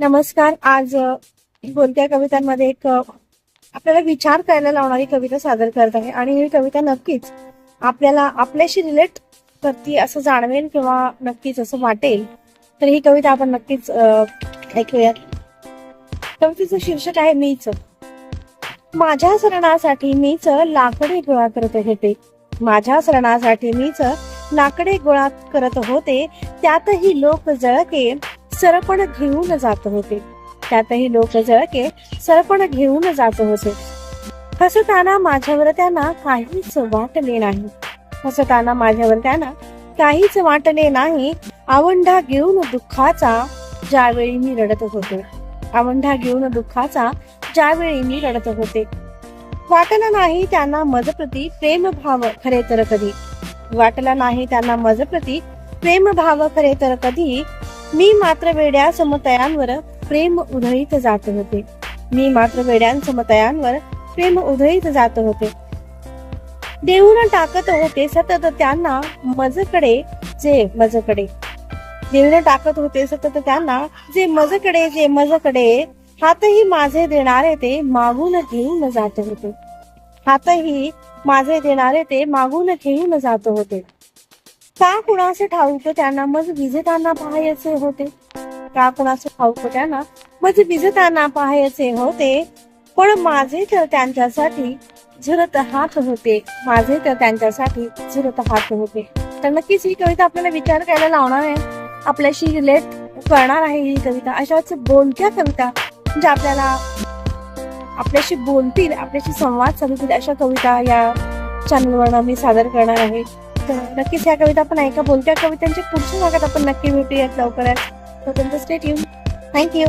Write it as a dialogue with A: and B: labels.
A: नमस्कार. आज बोलत्या कवितांमध्ये एक आपल्याला विचार करायला लावणारी कविता सादर करत आहे आणि ही कविता नक्कीच आपल्याला आपल्याशी रिलेट करते असं जाणवेल किंवा नक्कीच असं वाटेल तर ही कविता आपण नक्कीच ऐकूयात. कवितेचं शीर्षक आहे मीच. माझ्या सरणासाठी मीच लाकडे गोळा करत होते. माझ्या सरणासाठी मीच लाकडे गोळा करत होते. त्यातही लोक जळके सरपण घेऊन जात होते. त्यातही लोक जळके सरपण घेऊन जात होते. हसताना माझ्यावर त्यांना काहीच वाटले नाही. हसताना माझ्यावर त्यांना काहीच वाटले नाही. आवंढा घेऊन दुःखाचा ज्यावेळी मी रडत होते. आवंढा घेऊन दुःखाचा ज्यावेळी मी रडत होते. वाटला नाही त्यांना मजप्रती प्रेम भाव खरे तर कधी. वाटला नाही त्यांना मजप्रती प्रेम भाव खरे तर कधी. मी मात्र वेड्या समतयांवर प्रेम उधळीत जात होते. मी मात्र वेड्यां समतयांवर प्रेम उधळीत जात होते. देऊन टाकत होते सतत त्यांना मजकडे जे मजकडे. देऊन टाकत होते सतत त्यांना जे मजकडे जे मजकडे. हातही माझे देणारे ते मागून घेऊन जात होते. हातही माझे देणारे ते मागून घेऊन जात होते. का कुणाचे ठाऊक त्यांना म्हणजे मज विजेताना पाहायचे होते. का कुणाचे ठाऊक त्यांना म्हणजे मज विजेताना पाहायचे होते. पण माझे तर त्यांच्यासाठी झुरत हात होते. माझे तर त्यांच्यासाठी झुरत हात होते. तर नक्कीच ही कविता आपल्याला विचार करायला लावणार आहे. आपल्याशी रिलेट करणार आहे ही कविता. अशाच बोलक्या कविता म्हणजे आपल्याला आपल्याशी बोलतील आपल्याशी संवाद साधतील अशा कविता या चॅनलवर मी सादर करणार आहे. नक्कीच या कविता आपण ऐका. बोलत्या कवितांच्या पुढच्या भागात आपण नक्की भेटूयात लवकरच. तोपर्यंत स्टेट येऊन थँक्यू